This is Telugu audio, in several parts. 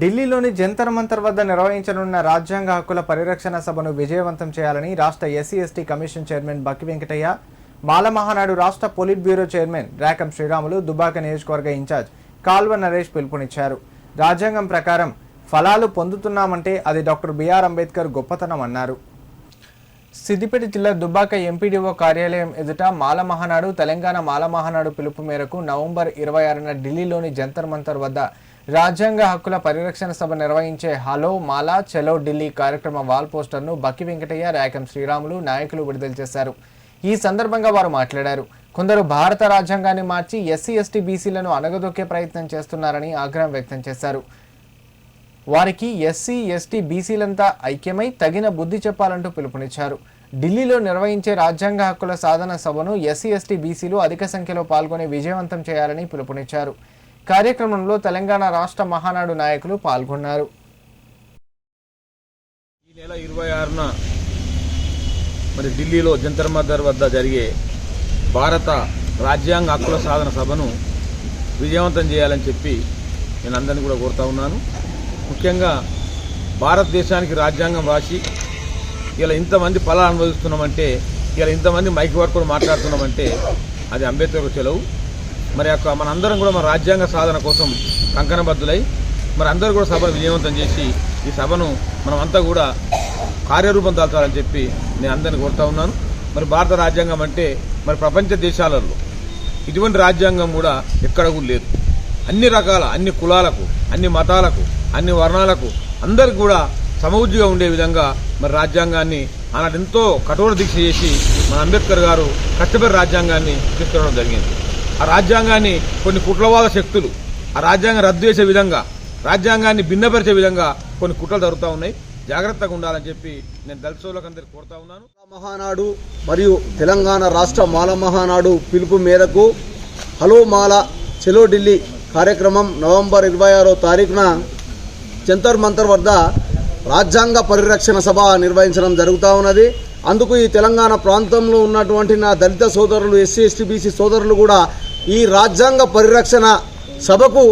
ఢిల్లీలోని జంతర్ మంతర్ వద్ద నిర్వహించనున్న రాజ్యాంగ హక్కుల పరిరక్షణ సభను విజయవంతం చేయాలని రాష్ట్ర SC ST commission chairman Bakki Venkataiah Mala Mahanadu రాష్ట్ర politburo chairman Rekam Sriramulu Dubaka నియోజకవర్గ ఇన్ఛార్జ్ కాల్వ నరేష్ పిలుపునిచ్చారు. రాజ్యాంగం ప్రకారం ఫలాలు పొందుతున్నామంటే అది డాక్టర్ బిఆర్ అంబేద్కర్ గొప్పతనం అన్నారు. సిద్దిపేట జిల్లా దుబ్బాక ఎంపీడీఓ కార్యాలయం ఎదుట మాల మహానాడు తెలంగాణ మాల మహానాడు పిలుపు మేరకు నవంబర్ ఇరవై ఆరున ఢిల్లీలోని జంతర్ మంతర్ వద్ద రాజ్యాంగ హక్కుల పరిరక్షణ సభ నిర్వహించే హలో మాలా చలో ఢిల్లీ కార్యక్రమ వాల్ పోస్టర్ను బక్కి వెంకటయ్య రాయకం శ్రీరాములు నాయకులు విడుదల చేశారు. ఈ సందర్భంగా వారు మాట్లాడారు. కొందరు భారత రాజ్యాంగాన్ని మార్చి ఎస్సీ ఎస్టీ బీసీలను అణగదొక్కే ప్రయత్నం చేస్తున్నారని ఆగ్రహం వ్యక్తం చేశారు. వారికి ఎస్సీ ఎస్టీ బీసీలంతా ఐక్యమై తగిన బుద్ధి చెప్పాలంటూ పిలుపునిచ్చారు. ఢిల్లీలో నిర్వహించే రాజ్యాంగ హక్కుల సాధన సభను ఎస్సీ ఎస్టీ బీసీలు అధిక సంఖ్యలో పాల్గొని విజయవంతం చేయాలని పిలుపునిచ్చారు. కార్యక్రమంలో తెలంగాణ రాష్ట్ర మహానాడు నాయకులు పాల్గొన్నారు. ఈ నెల ఇరవై ఆరున మరి ఢిల్లీలో జంతర్ మంతర్ వద్ద జరిగే భారత రాజ్యాంగ హక్కుల సాధన సభను విజయవంతం చేయాలని చెప్పి నేను అందరినీ కూడా కోరుతా ఉన్నాను. ముఖ్యంగా భారతదేశానికి రాజ్యాంగం రాసి ఇలా ఇంతమంది ఫలాలు అనుభవిస్తున్నామంటే ఇలా ఇంతమంది మైక్ వర్కులు మాట్లాడుతున్నామంటే అది అంబేద్కర్ చెలవు. మరి యొక్క మనందరం కూడా మన రాజ్యాంగ సాధన కోసం కంకణబద్ధులై మరి అందరూ కూడా సభను విజయవంతం చేసి ఈ సభను మనం అంతా కూడా కార్యరూపం దాల్చాలని చెప్పి నేను అందరిని కోరుతా ఉన్నాను. మరి భారత రాజ్యాంగం అంటే మరి ప్రపంచ దేశాలలో ఇటువంటి రాజ్యాంగం కూడా ఎక్కడ కూడా లేదు. అన్ని రకాల అన్ని కులాలకు అన్ని మతాలకు అన్ని వర్ణాలకు అందరికి కూడా సమవుద్ధిగా ఉండే విధంగా మరి రాజ్యాంగాన్ని ఆనాడు ఎంతో కఠోర దీక్ష చేసి మన అంబేద్కర్ గారు కష్టపడి రాజ్యాంగాన్ని తీసుకురావడం జరిగింది. ఆ రాజ్యాంగాన్ని కొన్ని కుట్రవాద శక్తులు ఆ రాజ్యాంగం రద్దు చేసే విధంగా రాజ్యాంగాన్ని భిన్నపరిచే విధంగా కొన్ని కుట్రలు జరుగుతూ ఉన్నాయి. జాగ్రత్తగా ఉండాలని చెప్పి నేను దళిత సోదరులకు అందరికీ కోరుతా ఉన్నాను. మహానాడు మరియు తెలంగాణ రాష్ట్ర మాల మహానాడు పిలుపు మేరకు హలో మాల చెలో ఢిల్లీ కార్యక్రమం నవంబర్ ఇరవై ఆరో తారీఖున జంతర్ మంతర్ వద్ద రాజ్యాంగ పరిరక్షణ సభ నిర్వహించడం జరుగుతూ ఉన్నది. అందుకు ఈ తెలంగాణ ప్రాంతంలో ఉన్నటువంటి నా దళిత సోదరులు ఎస్సీ ఎస్టీ బీసీ సోదరులు కూడా ఈ రాజ్యాంగ పరిరక్షణ సభకు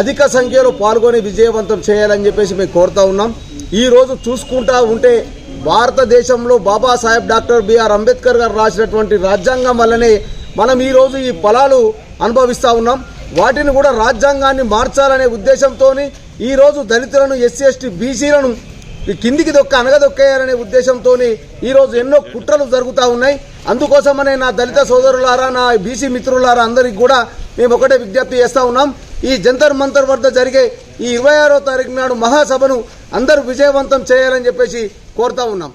అధిక సంఖ్యలో పాల్గొని విజయవంతం చేయాలని చెప్పేసి మేము కోరుతా ఉన్నాం. ఈరోజు చూసుకుంటా ఉంటే భారతదేశంలో బాబాసాహెబ్ డాక్టర్ బిఆర్ అంబేద్కర్ గారు రాసినటువంటి రాజ్యాంగం వల్లనే మనం ఈరోజు ఈ ఫలాలు అనుభవిస్తూ ఉన్నాం. వాటిని కూడా రాజ్యాంగాన్ని మార్చాలనే ఉద్దేశంతో ఈ రోజు దళితులను ఎస్సీ ఎస్టీ బీసీలను కిందికి దొక్క అనగదొక్కేయాలనే ఉద్దేశంతో ఈ రోజు ఎన్నో కుట్రలు జరుగుతూ ఉన్నాయి. అందుకోసమనే నా దళిత సోదరులారా నా బీసీ మిత్రులారా అందరికి కూడా మేము ఒకటే విజ్ఞప్తి చేస్తా ఉన్నాం. ఈ జంతర్ మంతర్ వద్ద జరిగే ఈ ఇరవై ఆరో తారీఖు నాడు మహాసభను అందరూ విజయవంతం చేయాలని చెప్పేసి కోరుతా ఉన్నాం.